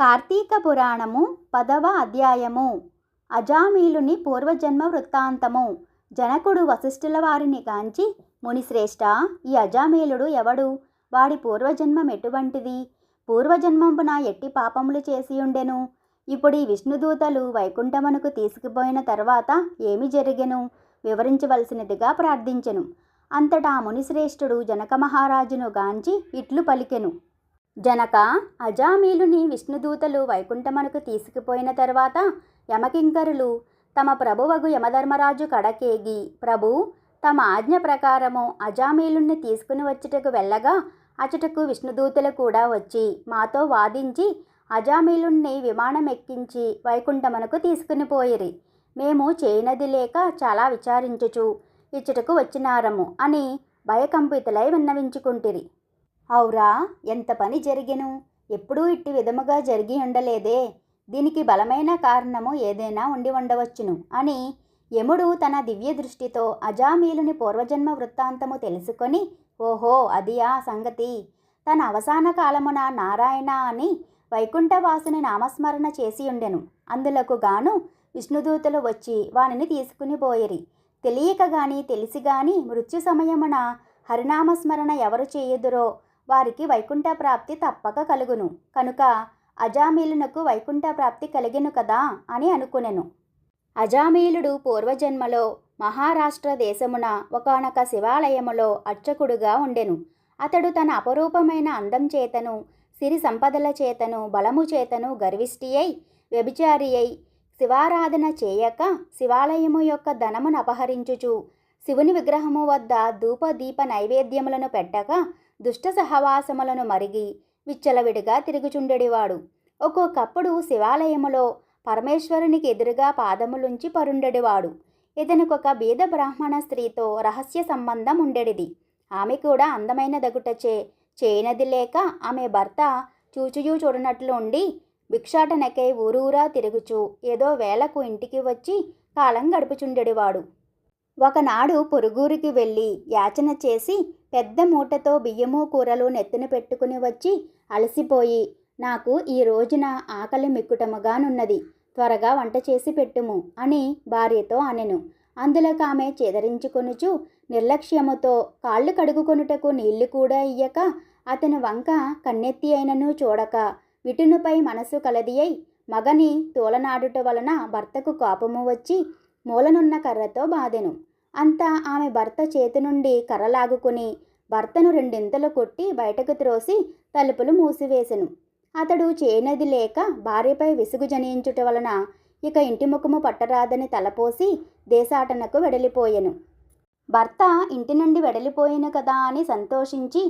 కార్తీక పురాణము పదవ అధ్యాయము. అజామీలుని పూర్వజన్మ వృత్తాంతము. జనకుడు వశిష్ఠుల వారిని కాంచి మునిశ్రేష్ఠ ఈ అజామీలుడు ఎవడు? వాడి పూర్వజన్మం ఎటువంటిది? పూర్వజన్మంపున ఎట్టి పాపములు చేసి ఉండెను? ఇప్పుడు ఈ విష్ణుదూతలు వైకుంఠమునకు తీసుకుపోయిన తర్వాత ఏమి జరిగెను? వివరించవలసినదిగా ప్రార్థించెను. అంతటా మునిశ్రేష్ఠుడు జనక మహారాజును గాంచి ఇట్లు పలికెను. జనక అజామీలుని విష్ణుదూతలు వైకుంఠమునకు తీసుకుపోయిన తర్వాత యమకింకరులు తమ ప్రభువగు యమధర్మరాజు కడకేగి ప్రభు తమ ఆజ్ఞ ప్రకారము అజామీలుణ్ణి తీసుకుని వచ్చుటకు వెళ్ళగా అచటకు విష్ణుదూతలు కూడా వచ్చి మాతో వాదించి అజామీలుణ్ణి విమానం ఎక్కించి వైకుంఠమునకు తీసుకుని పోయిరి. మేము చేయనది లేక చాలా విచారించుచు ఇచ్చటకు వచ్చినారము అని భయకంపితులై విన్నవించుకుంటిరి. ఔరా ఎంత పని జరిగెను? ఎప్పుడూ ఇట్టి విధముగా జరిగి ఉండలేదే. దీనికి బలమైన కారణము ఏదైనా ఉండి ఉండవచ్చును అని యముడు తన దివ్య దృష్టితో అజామీలుని పూర్వజన్మ వృత్తాంతము తెలుసుకొని ఓహో అది ఆ సంగతి. తన అవసాన కాలమున నారాయణ అని వైకుంఠవాసుని నామస్మరణ చేసి ఉండెను. అందులకు గాను విష్ణుదూతలు వచ్చి వానిని తీసుకుని పోయిరి. తెలియక గాని తెలిసి గాని మృత్యు సమయమున హరినామస్మరణ ఎవరు చేయుదురో వారికి వైకుంఠ ప్రాప్తి తప్పక కలుగును. కనుక అజామీలునకు వైకుంఠ ప్రాప్తి కలిగెను కదా అని అనుకునెను. అజామీలుడు పూర్వజన్మలో మహారాష్ట్ర దేశమున ఒకనొక శివాలయములో అర్చకుడుగా ఉండెను. అతడు తన అపరూపమైన అందం చేతను సిరి సంపదల చేతను బలము చేతను గర్విష్టి అయి వ్యభిచారి అయి శివారాధన చేయక శివాలయము యొక్క ధనమును అపహరించుచు శివుని విగ్రహము వద్ద ధూప దీప నైవేద్యములను పెట్టక దుష్ట సహవాసములను మరిగి విచ్చలవిడిగా తిరుగుచుండెడివాడు. ఒక్కొక్కప్పుడు శివాలయములో పరమేశ్వరునికి ఎదురుగా పాదములుంచి పరుండెడివాడు. ఇతనికొక బీద బ్రాహ్మణ స్త్రీతో రహస్య సంబంధం ఉండెడిది ఆమె కూడా అందమైన దగుటచే చేయనది లేక ఆమె భర్త చూచుయూ చూడనట్లు ఉండి భిక్షాటనకై ఊరూరా తిరుగుచూ ఏదో వేళకు ఇంటికి వచ్చి కాలం గడుపుచుండెడివాడు. ఒకనాడు పొరుగురికి వెళ్ళి యాచన చేసి పెద్ద మూటతో బియ్యము కూరలు నెత్తిన పెట్టుకుని వచ్చి అలసిపోయి నాకు ఈ రోజున ఆకలి మిక్కుటముగానున్నది త్వరగా వంట చేసి పెట్టుము అని భార్యతో అనెను. అందులోకి ఆమె చేదరించుకొనుచు నిర్లక్ష్యముతో కాళ్ళు కడుగుకొనుటకు నీళ్ళు కూడా ఇయ్యక అతని వంక కన్నెత్తి అయినను చూడక విటునుపై మనసు కలది అయి మగని తోలనాడుట వలన భర్తకు కోపము వచ్చి మూలనున్న కర్రతో బాధెను. అంతా ఆమె భర్త చేతి నుండి కర్రలాగుకుని భర్తను రెండింతలు కొట్టి బయటకు త్రోసి తలుపులు మూసివేసెను. అతడు చేయనది లేక భార్యపై విసుగు జనించుట వలన ఇక ఇంటి ముఖము పట్టరాదని తలపోసి దేశాటనకు వెడలిపోయెను. భర్త ఇంటి నుండి వెడలిపోయిను కదా అని సంతోషించి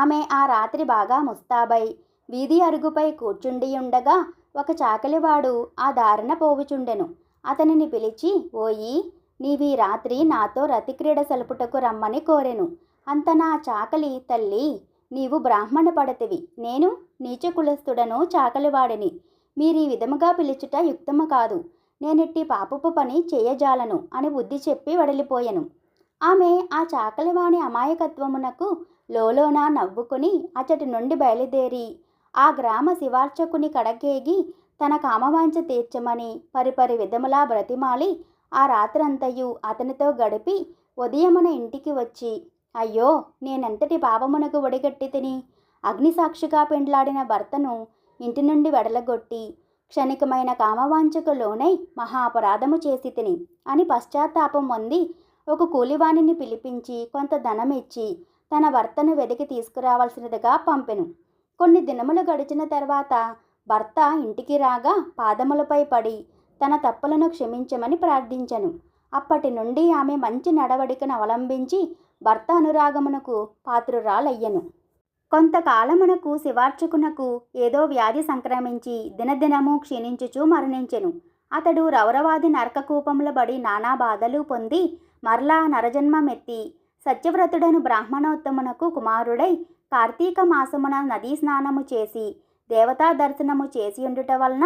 ఆమె ఆ రాత్రి బాగా ముస్తాబై వీధి అరుగుపై కూర్చుండి ఉండగా ఒక చాకలివాడు ఆ దారిన పోవుచుండెను. అతనిని పిలిచి ఓయి నీవీ రాత్రి నాతో రతిక్రీడ సలుపుటకు రమ్మని కోరెను. అంత నా చాకలి తల్లి నీవు బ్రాహ్మణ పడతివి. నేను నీచ కులస్థుడను చాకలివాడిని. మీరీ విధముగా పిలుచుట యుక్తము కాదు. నేనిట్టి పాపపు పని చేయజాలను అని బుద్ధి చెప్పి వడలిపోయెను. ఆమె ఆ చాకలివాణి అమాయకత్వమునకు లోలోన నవ్వుకుని అచటి నుండి బయలుదేరి ఆ గ్రామ శివార్చకుని కడకేగి తన కామవాంఛ తీర్చమని పరిపరి విధములా బ్రతిమాలి ఆ రాత్రంతయు అతనితో గడిపి ఉదయమున ఇంటికి వచ్చి అయ్యో నేనెంతటి పాపమునకు ఒడిగట్టి తిని అగ్నిసాక్షిగా పెండ్లాడిన భర్తను ఇంటి నుండి వెడలగొట్టి క్షణికమైన కామవాంఛకు లోనై మహాపరాధము చేసి తిని అని పశ్చాత్తాపం పొంది ఒక కూలివాణిని పిలిపించి కొంత ధనం ఇచ్చి తన భర్తను వెతికి తీసుకురావాల్సినదిగా పంపెను. కొన్ని దినములు గడిచిన తర్వాత భర్త ఇంటికి రాగా పాదములపై పడి తన తప్పులను క్షమించమని ప్రార్థించను. అప్పటి నుండి ఆమె మంచి నడవడికను అవలంబించి భర్త అనురాగమునకు పాత్రురాలయ్యను. కొంతకాలమునకు శివార్చకునకు ఏదో వ్యాధి సంక్రమించి దినదినము క్షీణించుచూ మరణించెను. అతడు రౌరవాది నరకకూపముల బడి నానా బాధలు పొంది మరలా నరజన్మమెత్తి సత్యవ్రతుడను బ్రాహ్మణోత్తమునకు కుమారుడై కార్తీక మాసమున నదీ స్నానము చేసి దేవతా దర్శనము చేసి ఉండుట వలన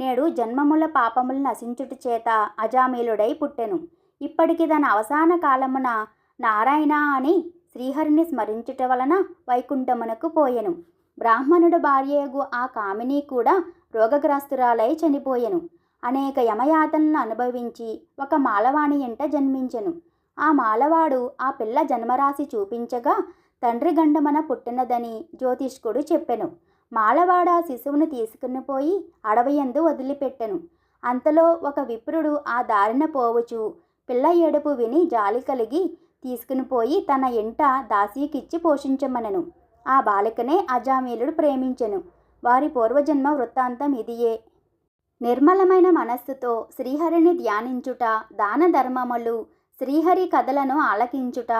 నేడు జన్మముల పాపములు నశించుట చేత అజామీలుడై పుట్టెను. ఇప్పటికి తన అవసాన కాలమున నారాయణ అని శ్రీహరిని స్మరించుట వలన వైకుంఠమునకు పోయెను. బ్రాహ్మణుడు భార్యగు ఆ కామిని కూడా రోగగ్రస్తురాలై చనిపోయెను. అనేక యమయాతనలను అనుభవించి ఒక మాలవాణి ఎంట జన్మించెను. ఆ మాలవాడు ఆ పిల్ల జన్మరాశి చూపించగా తండ్రి గండమన పుట్టినదని జ్యోతిష్కుడు చెప్పెను. మాలవాడ శిశువును తీసుకుని పోయి అడవయందు వదిలిపెట్టెను. అంతలో ఒక విప్రుడు ఆ దారిన పోవచ్చు. పిల్ల ఏడుపు విని జాలి కలిగి తీసుకుని పోయి తన ఇంట దాసీకిచ్చి పోషించమనెను. ఆ బాలికనే అజామీలుడు ప్రేమించెను. వారి పూర్వజన్మ వృత్తాంతం ఇదియే. నిర్మలమైన మనస్సుతో శ్రీహరిని ధ్యానించుట దాన ధర్మములు శ్రీహరి కథలను ఆలకించుట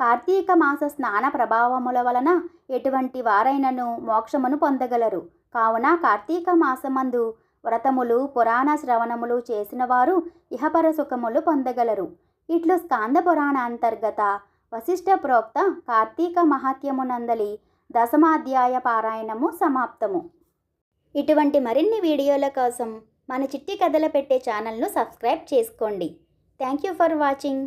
కార్తీక మాస స్నాన ప్రభావముల వలన ఎటువంటి వారైనను మోక్షమును పొందగలరు. కావున కార్తీక మాసమందు వ్రతములు పురాణ శ్రవణములు చేసిన వారు ఇహపర సుఖములు పొందగలరు. ఇట్లు స్కాంద పురాణ అంతర్గత వశిష్ఠ ప్రోక్త కార్తీక మహాత్యమునందలి దశమాధ్యాయ పారాయణము సమాప్తము. ఇటువంటి మరిన్ని వీడియోల కోసం మన చిట్టి కథల పెట్టే ఛానల్ను సబ్స్క్రైబ్ చేసుకోండి. Thank you for watching.